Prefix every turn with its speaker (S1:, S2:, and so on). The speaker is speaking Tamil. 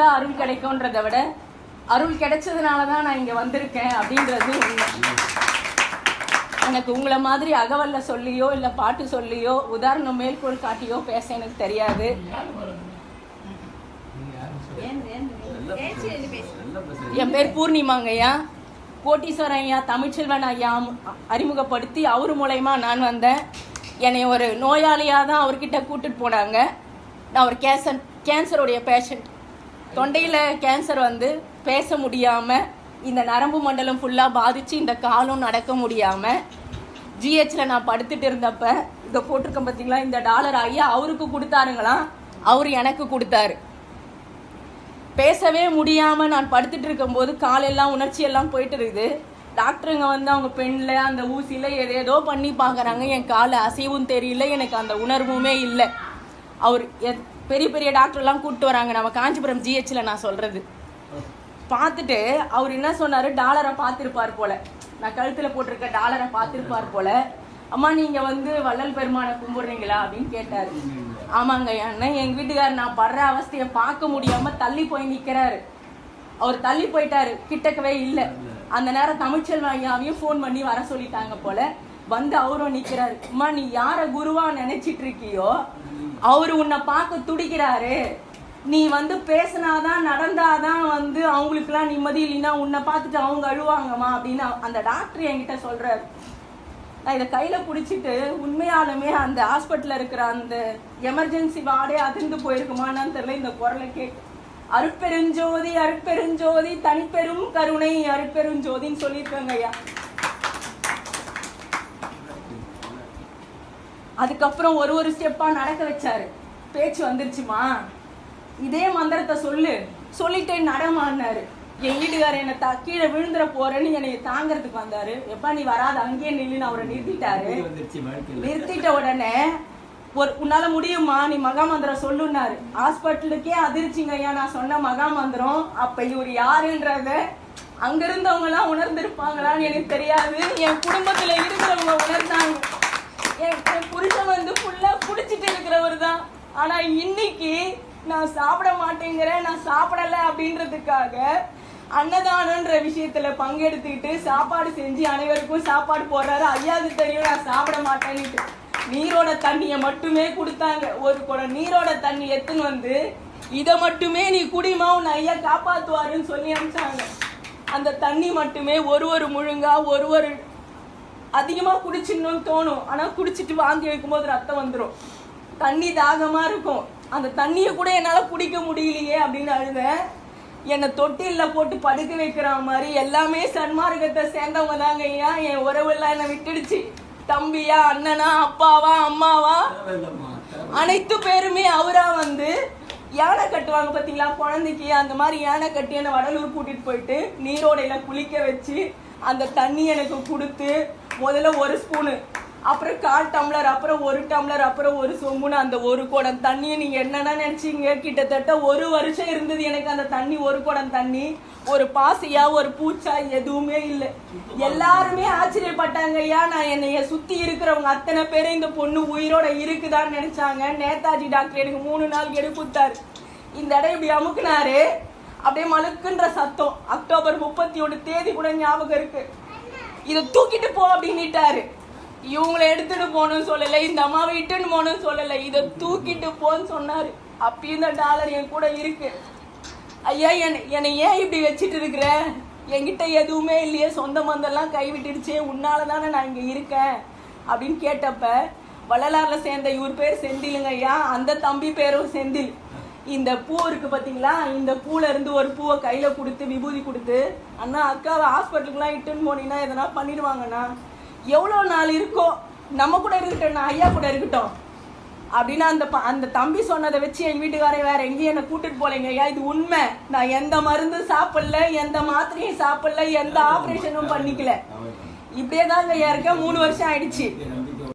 S1: தான் அருள் கிடைக்கும்ன்றத விட அருள் கிடைச்சதுனால தான் நான் இங்க வந்திருக்கேன் அப்படின்றது எனக்கு உங்களை மாதிரி அகவல்ல சொல்லியோ இல்ல பாட்டு சொல்லியோ உதாரணம் மேற்கோள் காட்டியோ பேச எனக்கு தெரியாது. என் பேர் பூர்ணிமாங்கய்யா கோட்டீஸ்வரன் ஐயா தமிழ்ச்செல்வன் ஐயா அறிமுகப்படுத்தி அவர் மூலயமா நான் வந்தேன். என்னை ஒரு நோயாளியாக தான் அவர்கிட்ட கூட்டிட்டு போனாங்க. நான் ஒரு கேசன் கேன்சருடைய பேஷண்ட் தொண்டையில் கேன்சர் வந்து பேச முடியாமல் இந்த நரம்பு மண்டலம் ஃபுல்லாக பாதித்து இந்த காலும் நடக்க முடியாமல் ஜிஹெச்சில் நான் படுத்துட்டு இருந்தப்ப இதை போட்டிருக்கேன் பார்த்தீங்களா இந்த டாலர் ஐயா அவருக்கு கொடுத்தாருங்களாம் அவர் எனக்கு கொடுத்தாரு. பேசவே முடியாம நான் படுத்துட்டு இருக்கும்போது காலெல்லாம் உணர்ச்சி எல்லாம் போயிட்டு இருக்குது. டாக்டருங்க வந்து அவங்க பெண்ணில் அந்த ஊசியில் ஏதேதோ பண்ணி பார்க்குறாங்க. என் காலை அசைவும் தெரியல எனக்கு அந்த உணர்வுமே இல்லை. அவர் எத்- பெரிய பெரிய டாக்டர்லாம் கூப்பிட்டு வராங்க. நம்ம காஞ்சிபுரம் ஜிஹெச்ல நான் சொல்றது. பார்த்துட்டு அவர் என்ன சொன்னார்? டாலரை பார்த்துருப்பார் போல. நான் கழுத்துல போட்டிருக்க டாலரை பார்த்திருப்பார் போல. அம்மா நீங்க வந்து வள்ளல் பெருமானை கும்பிடுறீங்களா அப்படின்னு கேட்டாரு. ஆமாங்க அண்ணன் எங்க வீட்டுக்கார் நான் படுற அவஸ்தையை பார்க்க முடியாம தள்ளி போய் நிக்கிறாரு. அவர் தள்ளி போயிட்டாரு. கிட்டக்கவே இல்லை. அந்த நேரம் தமிழ்ச்செல்வன் ஐயாவையும் ஃபோன் பண்ணி வர சொல்லிட்டாங்க போல. வந்து அவரும் நிக்கிறாரு. அம்மா நீ யாரை குருவா நினைச்சிட்டு இருக்கியோ? அவர் உன்னை பார்க்க துடிக்கிறாரு. நீ வந்து பேசினாதான் நடந்தாதான் வந்து அவங்களுக்குலாம் நிம்மதி இல்லைன்னா உன்னை பார்த்துட்டு அவங்க அழுவாங்கம்மா அப்படின்னு அந்த டாக்டர் என்கிட்ட சொல்றாரு. நான் இதை கையில் பிடிச்சிட்டு உண்மையாலுமே அந்த ஹாஸ்பிட்டலில் இருக்கிற அந்த எமர்ஜென்சி வார்டே அதிர்ந்து போயிருக்குமான்னு தெரியல இந்த குரலை கேட்டு. அருட்பெருஞ்சோதி அருட்பெருஞ்சோதி தனிப்பெரும் கருணை அருட்பெருஞ்சோதின்னு சொல்லியிருக்காங்க ஐயா. அதுக்கப்புறம் ஒரு ஒரு ஸ்டெப்பா நடக்க வச்சாரு. பேச்சு வந்துருச்சுமா? இதே மந்திரத்தை சொல்லு. சொல்லிட்டே நடமான்னாரு. என் வீட்டுக்காரர் என்னை தா கீழே விழுந்துற போறேன்னு என்னை தாங்கறதுக்கு வந்தாரு. எப்பா நீ வராத அங்கேயே நில்லுன்னு அவரை நிறுத்திட்டாரு. நிறுத்திட்ட உடனே ஒரு உன்னால முடியுமா? நீ மகாமந்திரம் சொல்லுன்னாரு. ஹாஸ்பிட்டலுக்கே அதிர்ச்சிங்க ஐயா. நான் சொன்ன மகாமந்திரம் அப்ப இவர் யாருன்றத அங்க இருந்தவங்க எல்லாம் உணர்ந்திருப்பாங்களான்னு எனக்கு தெரியாது. என் குடும்பத்துல இருக்கிறவங்க உணர்ந்தாங்க. என் என் புருஷன் வந்து ஃபுல்லா குடிச்சிட்டு இருக்கிறவர் தான். ஆனா இன்னைக்கு நான் சாப்பிட மாட்டேங்கிறேன் நான் சாப்பிடல அப்படின்றதுக்காக அன்னதானன்ற விஷயத்துல பங்கெடுத்துக்கிட்டு சாப்பாடு செஞ்சு அனைவருக்கும் சாப்பாடு போடுறாரு. ஐயாவுக்கு தெரியும் நான் சாப்பிட மாட்டேன்னுட்டு. நீரோட தண்ணியை மட்டுமே கொடுத்தாங்க. ஒரு குடம் நீரோட தண்ணி எடுத்துன்னு வந்து இதை மட்டுமே நீ குடிமா உன் ஐயா காப்பாத்துவாருன்னு சொல்லி அனுப்பிச்சாங்க. அந்த தண்ணி மட்டுமே ஒரு ஒரு முழுங்கா ஒரு ஒரு அதிகமா குடிச்சிடணும்னு தோணும். ஆனா குடிச்சிட்டு வாந்தி எடுக்கும்போது ரத்தம் வந்துடும் தண்ணி தாகமா இருக்கும். அந்த தண்ணியை கூட என்னால குடிக்க முடியலையே அப்படின்னு அழுதேன் என்னை தொட்டில்ல போட்டு படுக்க வைக்கிற மாதிரி எல்லாமே சன்மார்க்கத்தை சேர்ந்தவங்க தாங்க ஐயா. என் உறவெல்லாம் என்னை விட்டுடுச்சு. தம்பியா அண்ணனா அப்பாவா அம்மாவா? அனைத்து பேருமே அவரா வந்து யானை கட்டுவாங்க பாத்தீங்களா? குழந்தைக்கு அந்த மாதிரி யானை கட்டி என்னை வடலூர் கூட்டிட்டு போயிட்டு நீரோடையில குளிக்க வச்சு அந்த தண்ணி எனக்கு கொடுத்து முதல்ல ஒரு ஸ்பூனு அப்புறம் கால் டம்ளர் அப்புறம் ஒரு டம்ளர் அப்புறம் ஒரு சொம்புன்னு அந்த ஒரு குடம் தண்ணியை நீங்க என்னன்னா நினைச்சீங்க? கிட்டத்தட்ட ஒரு வருஷம் இருந்தது எனக்கு அந்த தண்ணி ஒரு குடம் தண்ணி. ஒரு பாசியா ஒரு பூச்சா எதுவுமே இல்லை. எல்லாருமே ஆச்சரியப்பட்டாங்க ஐயா நான் என்னைய சுத்தி இருக்கிறவங்க அத்தனை பேரும் இந்த பொண்ணு உயிரோட இருக்குதான்னு நினைச்சாங்க. நேதாஜி டாக்டர் எனக்கு மூணு நாள் எடுப்புத்தாரு இந்த இடம் இப்படி அமுக்குனாரு அப்படியே மழுக்குன்ற சத்தம். அக்டோபர் முப்பத்தி ஒன்று தேதி கூட ஞாபகம் இருக்கு. இதை தூக்கிட்டு போ அப்படின்னுட்டாரு. இவங்களை எடுத்துட்டு போகணும்னு சொல்லலை இந்த அம்மாவை இட்டுன்னு போகணும்னு சொல்லலை இதை தூக்கிட்டு போன்னு சொன்னாரு. அப்பயும் இந்த டாலர் என் கூட இருக்கு. ஐயா என்னை என்னை ஏன் இப்படி வச்சுட்டு இருக்கிற? என்கிட்ட எதுவுமே இல்லையே சொந்த மந்தெல்லாம் கைவிட்டுடுச்சே உன்னால தானே நான் இங்கே இருக்கேன் அப்படின்னு கேட்டப்ப வள்ளலாரில் சேர்ந்த இவர் பேர் செந்திலுங்க ஐயா அந்த தம்பி பேரும் செந்தில். இந்த பூ இருக்கு பாத்தீங்களா? இந்த பூல இருந்து ஒரு பூவை கையில கொடுத்து விபூதி கொடுத்து அண்ணா அக்காவை ஹாஸ்பிட்டலுக்குலாம் இட்டுன்னு போனீங்கன்னா எதனா பண்ணிடுவாங்கண்ணா. எவ்வளோ நாள் இருக்கோ நம்ம கூட இருக்கட்டும் ஐயா கூட இருக்கட்டும். அப்படின்னு அந்த அந்த தம்பி சொன்னதை வச்சு எங்க வீட்டுக்காரன் வேற எங்கேயும் என்ன கூட்டிட்டு போலீங்க ஐயா இது உண்மை. நான் எந்த மருந்தும் சாப்பிடல எந்த மாத்திரையும் சாப்பிடல எந்த ஆபரேஷனும் பண்ணிக்கல. இப்படியே தாங்க ஐயா இருக்க. மூணு வருஷம் ஆயிடுச்சு.